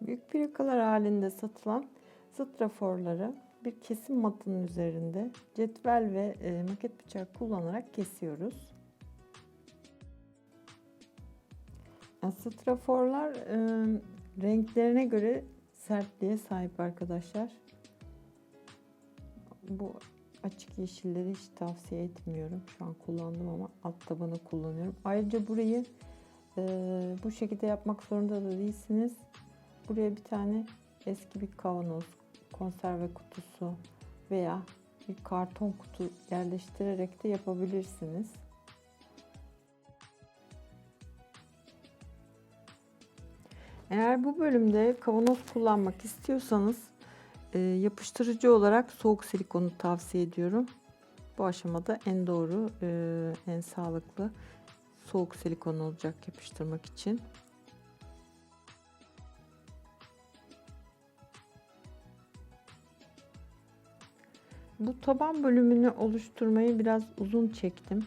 Büyük plakalar halinde satılan straforları bir kesim matının üzerinde cetvel ve e, maket bıçağı kullanarak kesiyoruz. Yani straforlar e, renklerine göre sertliğe sahip arkadaşlar. Bu açık yeşilleri hiç tavsiye etmiyorum. Şu an kullandım ama alt tabanı kullanıyorum. Ayrıca burayı e, bu şekilde yapmak zorunda da değilsiniz. Buraya bir tane eski bir kavanoz, konserve kutusu veya bir karton kutu yerleştirerek de yapabilirsiniz. Eğer bu bölümde kavanoz kullanmak istiyorsanız e, yapıştırıcı olarak soğuk silikonu tavsiye ediyorum. Bu aşamada en doğru, e, en sağlıklı soğuk silikon olacak yapıştırmak için. Bu taban bölümünü oluşturmayı biraz uzun çektim.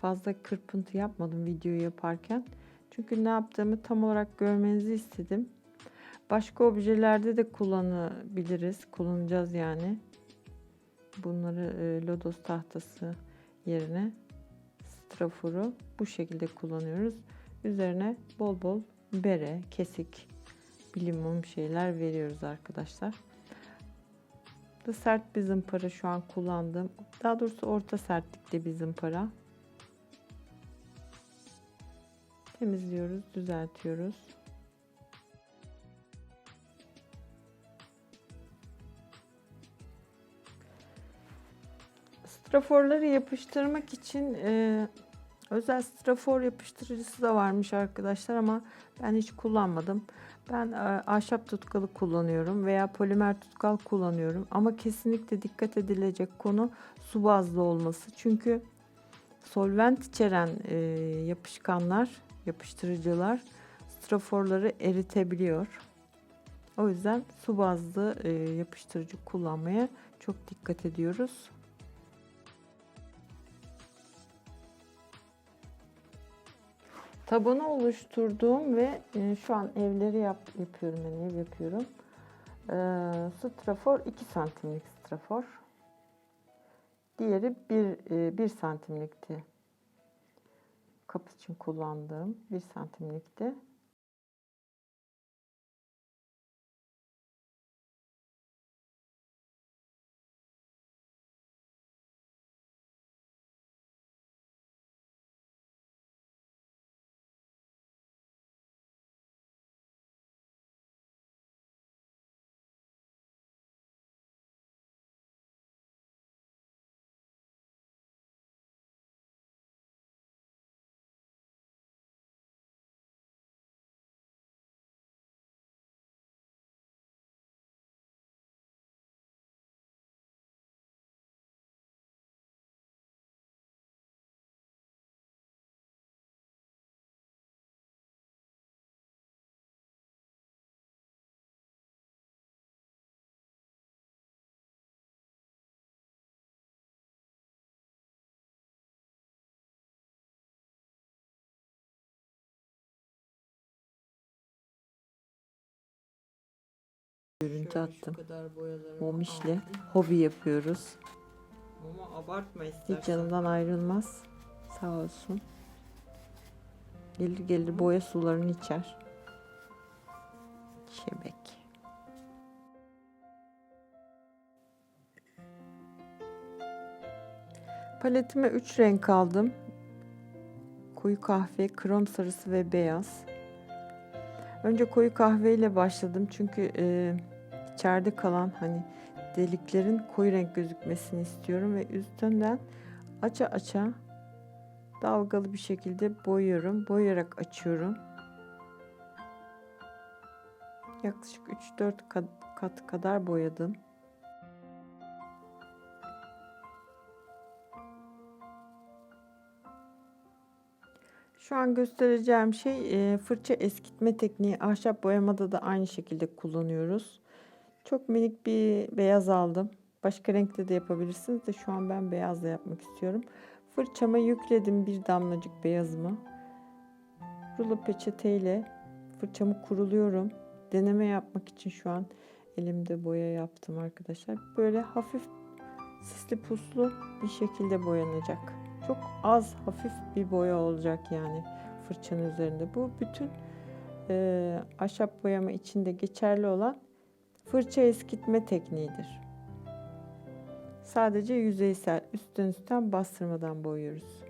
Fazla kırpıntı yapmadım videoyu yaparken. Çünkü ne yaptığımı tam olarak görmenizi istedim. Başka objelerde de kullanabiliriz. Kullanacağız yani. Bunları e, lodos tahtası yerine straforu bu şekilde kullanıyoruz. Üzerine bol bol bere, kesik, bilimum şeyler veriyoruz arkadaşlar. Da sert bir zımpara şu an kullandım. Daha doğrusu orta sertlikte bir zımpara. Temizliyoruz, düzeltiyoruz. Straforları yapıştırmak için özel strafor yapıştırıcısı da varmış arkadaşlar ama ben hiç kullanmadım. Ben e, ahşap tutkalı kullanıyorum veya polimer tutkal kullanıyorum ama kesinlikle dikkat edilecek konu su bazlı olması. Çünkü solvent içeren e, yapışkanlar, yapıştırıcılar straforları eritebiliyor. O yüzden su bazlı e, yapıştırıcı kullanmaya çok dikkat ediyoruz. Tabanı oluşturduğum ve e, şu an evleri yap, yapıyorum yani ev yapıyorum. E, strafor 2 santimlik strafor. Diğeri 1, e, 1 santimlikti. Kapı için kullandığım 1 santimlikti. Görüntü attım. Momişle hobi yapıyoruz. Ama abartma istersen. Hiç yanımdan ayrılmaz. Sağ olsun. Gelir gelir boya sularını içer. Şebek. Paletime 3 renk aldım. Koyu kahve, krom sarısı ve beyaz. Önce koyu kahve ile başladım çünkü e, içeride kalan hani deliklerin koyu renk gözükmesini istiyorum ve üstünden aça aça dalgalı bir şekilde boyuyorum. Boyayarak açıyorum. Yaklaşık 3-4 kat kadar boyadım. Şu an göstereceğim şey fırça eskitme tekniği. Ahşap boyamada da aynı şekilde kullanıyoruz. Çok minik bir beyaz aldım. Başka renkte de yapabilirsiniz de şu an ben beyazla yapmak istiyorum. Fırçama yükledim bir damlacık beyazımı. Rulo peçeteyle fırçamı kuruluyorum. deneme yapmak için şu an elimde boya yaptım arkadaşlar. Böyle hafif sisli puslu bir şekilde boyanacak. Çok az hafif bir boya olacak yani fırçanın üzerinde. Bu bütün e, ahşap boyama içinde geçerli olan fırça eskitme tekniğidir. Sadece yüzeysel üstten üstten bastırmadan boyuyoruz.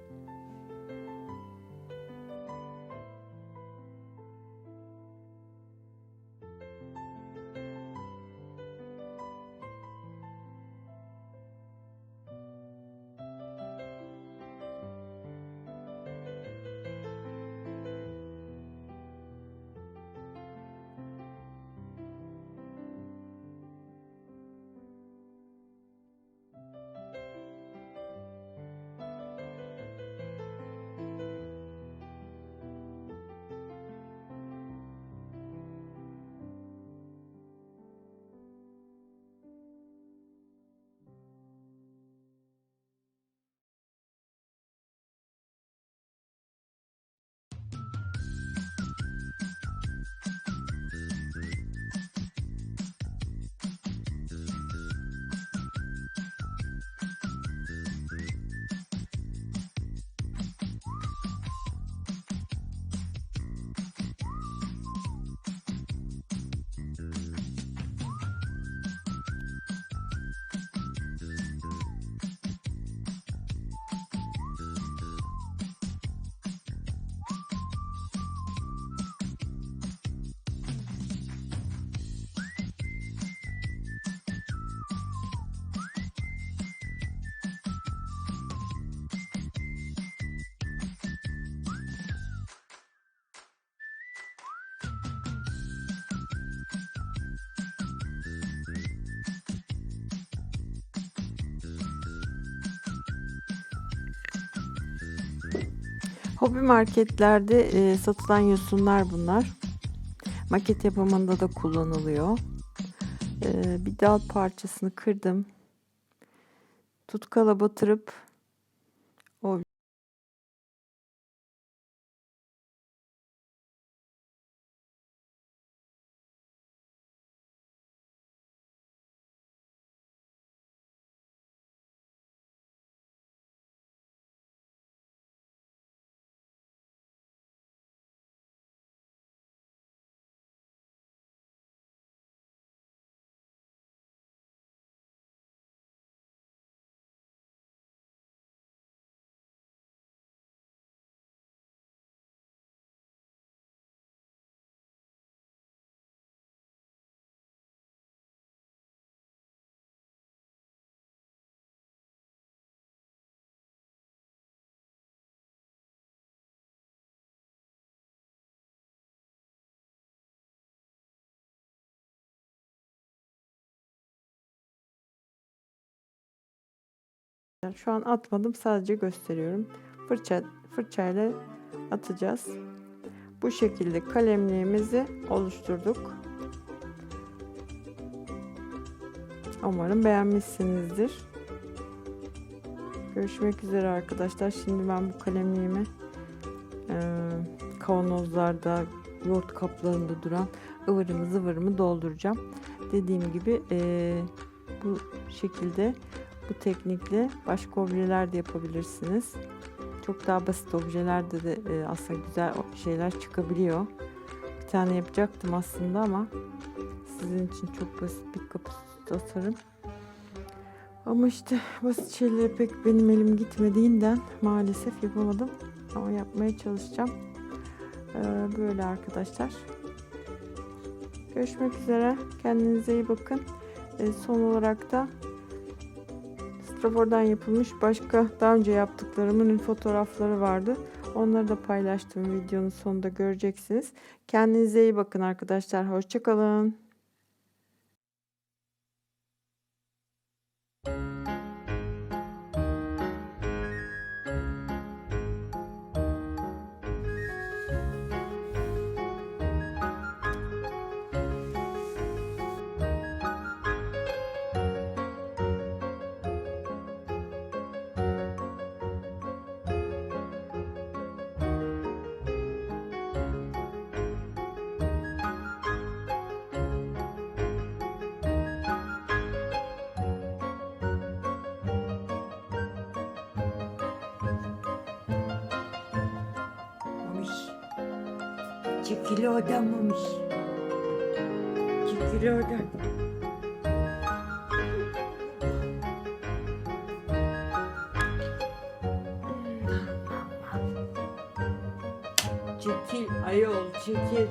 Hobi marketlerde e, satılan yosunlar bunlar. Maket yapımında da kullanılıyor. E, bir dal parçasını kırdım. Tutkala batırıp o Şu an atmadım sadece gösteriyorum. Fırça fırçayla atacağız. Bu şekilde kalemliğimizi oluşturduk. Umarım beğenmişsinizdir. Görüşmek üzere arkadaşlar. Şimdi ben bu kalemliğimi e, kavanozlarda, yoğurt kaplarında duran ıvırımı zıvırımı dolduracağım. Dediğim gibi e, bu şekilde bu teknikle başka objeler de yapabilirsiniz. Çok daha basit objelerde de e, aslında güzel şeyler çıkabiliyor. Bir tane yapacaktım aslında ama sizin için çok basit bir kapı tasarım. Ama işte basit şeylere pek benim elim gitmediğinden maalesef yapamadım. Ama yapmaya çalışacağım. Ee, böyle arkadaşlar. Görüşmek üzere. Kendinize iyi bakın. Ee, son olarak da strafordan yapılmış başka daha önce yaptıklarımın fotoğrafları vardı. Onları da paylaştım videonun sonunda göreceksiniz. Kendinize iyi bakın arkadaşlar. Hoşçakalın. Çekil oradan mamış. Çekil oradan. Çekil ayol çekil.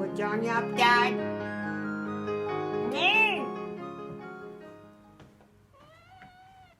Bacağını yap gel.